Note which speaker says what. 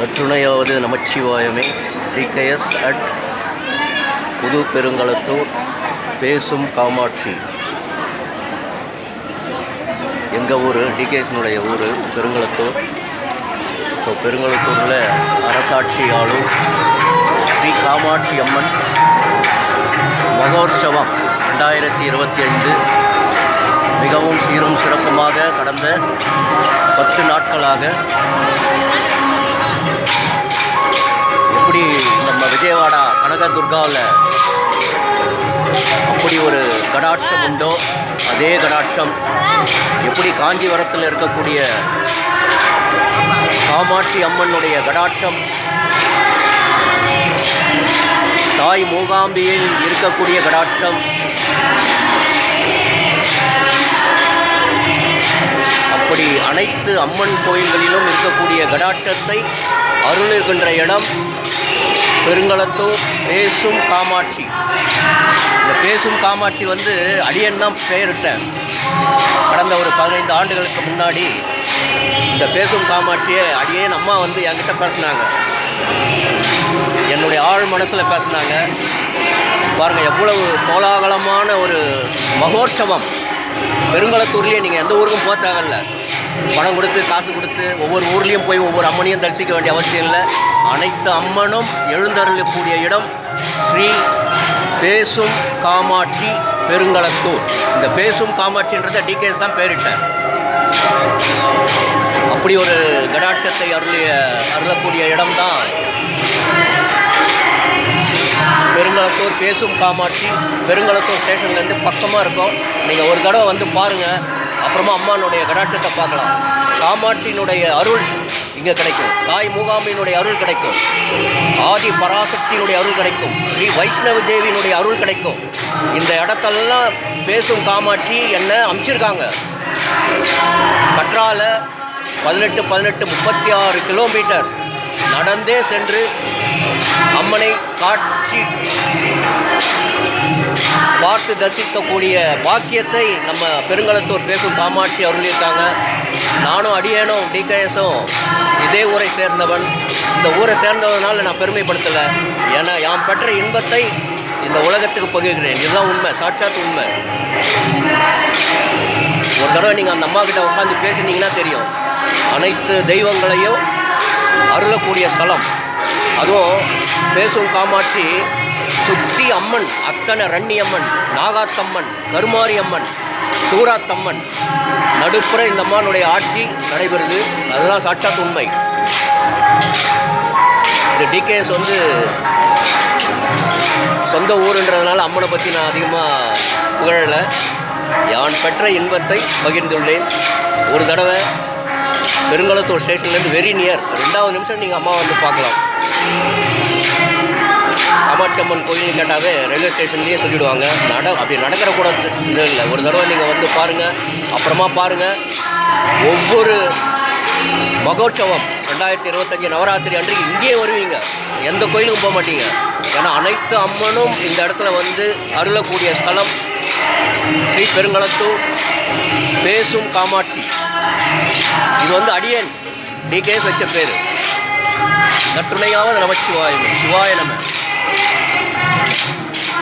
Speaker 1: நற்றுணையாவது நமச்சிவாயமே. TKS at புது பெருங்களத்தூர் பேசும் காமாட்சி. எங்கள் ஊர்? டிகேஎஸ்னுடைய ஊர் பெருங்களத்தூர். ஸோ பெருங்களத்தூரில் அரசாட்சி ஆளும் ஸ்ரீ காமாட்சி அம்மன் மகோற்சவம் ரெண்டாயிரத்தி இருபத்தி ஐந்து. மிகவும் சீரும் சிறப்புமாக கடந்த பத்து நாட்களாக எப்படி நம்ம விஜயவாடா கனக துர்காவில் அப்படி ஒரு கடாட்சம் உண்டோ அதே கடாட்சம். எப்படி காஞ்சிபுரத்தில் இருக்கக்கூடிய காமாட்சி அம்மனுடைய கடாட்சம். தாய் மூகாம்பியில் இருக்கக்கூடிய கடாட்சம். அப்படி அனைத்து அம்மன் கோயில்களிலும் இருக்கக்கூடிய கடாட்சத்தை அருளிருக்கின்ற இடம் பெருங்களத்தூர் பேசும் காமாட்சி. இந்த பேசும் காமாட்சி வந்து அடியன் தான் பெயரிட்டேன் கடந்த ஒரு பதினைந்து ஆண்டுகளுக்கு முன்னாடி இந்த பேசும் காமாட்சியை அடியேன் அம்மா வந்து என்கிட்ட பேசினாங்க. என்னுடைய ஆழ் மனசில் பேசினாங்க. பாருங்கள் எவ்வளவு கோலாகலமான ஒரு மகோற்சவம். பெருங்களத்தூர்லேயே நீங்கள் எந்த ஊருக்கும் போக தேவையில்ல. பணம் கொடுத்து காசு கொடுத்து ஒவ்வொரு ஊர்லேயும் போய் ஒவ்வொரு அம்மனையும் தரிசிக்க வேண்டிய அவசியம் இல்லை. அனைத்து அம்மனும் எழுந்தருளக்கூடிய இடம் ஸ்ரீ பேசும் காமாட்சி பெருங்களத்தூர். இந்த பேசும் காமாட்சின்றதை டிகேஸ் தான் பேரிட்டேன் அப்படி ஒரு கடாட்சத்தை அருளிய அருளக்கூடிய இடம்தான் பேசும் காமாட்சி பெருங்கலத்தூர் ஸ்டேஷன்லேருந்து பக்கமாக இருக்கும். நீங்கள் ஒரு தடவை வந்து பாருங்கள் அப்புறமா அம்மானுடைய கடாட்சத்தை பார்க்கலாம். காமாட்சியினுடைய அருள் இங்கே கிடைக்கும். தாய் மூகாம்பியினுடைய அருள் கிடைக்கும். ஆதி பராசக்தியினுடைய அருள் கிடைக்கும். ஸ்ரீ வைஷ்ணவ தேவியினுடைய அருள் கிடைக்கும். இந்த இடத்தெல்லாம் பேசும் காமாட்சி என்ன அமைச்சிருக்காங்க. கற்றால பதினெட்டு பதினெட்டு முப்பத்தி ஆறு கிலோமீட்டர் நடந்தே சென்று அம்மனை காட்சி பார்த்து தரிசிக்கக்கூடிய பாக்கியத்தை நம்ம பெருங்கலத்தூர் பேசும் காமாட்சி அருளியிருக்காங்க. நானும் அடியேனும் டிகேஎஸும் இதே ஊரை சேர்ந்தவன். இந்த ஊரை சேர்ந்தவனால் நான் பெருமைப்படுத்தலை. ஏன்னா யாம் பெற்ற இன்பத்தை இந்த உலகத்துக்கு பகிர்கிறேன். இதுதான் உண்மை சாட்சாத் உண்மை. ஒரு தடவை நீங்கள் அந்த அம்மா கிட்ட உட்காந்து பேசினீங்கன்னா தெரியும். அனைத்து தெய்வங்களையும் அருளக்கூடிய ஸ்தலம். அதுவும் பேசும் காமாட்சி சுத்தி அம்மன் அத்தனை ரண்ணியம்மன் அம்மன் நாகாத்தம்மன் கருமாரி அம்மன் சூராத்தம்மன். நடுப்புற இந்த அம்மானுடைய ஆட்சி நடைபெறுது. அதுதான் சாட்சாத் உண்மை. இந்த டிகேஎஸ் வந்து சொந்த ஊருன்றதுனால அம்மனை பற்றி நான் அதிகமாக புகழலை. யான் பெற்ற இன்பத்தை பகிர்ந்துள்ளேன். ஒரு தடவை பெருங்கலத்தூர் ஸ்டேஷன்லேருந்து வெரி நியர் ரெண்டாவது நிமிஷம் நீங்கள் அம்மா வந்து பார்க்கலாம். காமாட்சியம்மன் கோயில் கேட்டாவே ரயில்வே ஸ்டேஷன்லேயே சொல்லிவிடுவாங்க நட அப்படி நடக்கிற கூட இது இல்லை ஒரு தடவை நீங்கள் வந்து பாருங்கள் அப்புறமா பாருங்கள் ஒவ்வொரு மகோற்சவம் ரெண்டாயிரத்தி இருபத்தஞ்சி நவராத்திரி அன்றைக்கு இங்கேயே வருவீங்க. எந்த கோயிலுக்கும் போக மாட்டீங்க. ஏன்னா அனைத்து அம்மனும் இந்த இடத்துல வந்து அருளக்கூடிய ஸ்தலம். ஸ்ரீ பெருங்கலத்தூர் பேசும் காமாட்சி. இது வந்து அடியேன். டிகேஎஸ் வச்ச பேர். நற்றுணையாவது நமச்சிவாயம். சிவாய நம்ம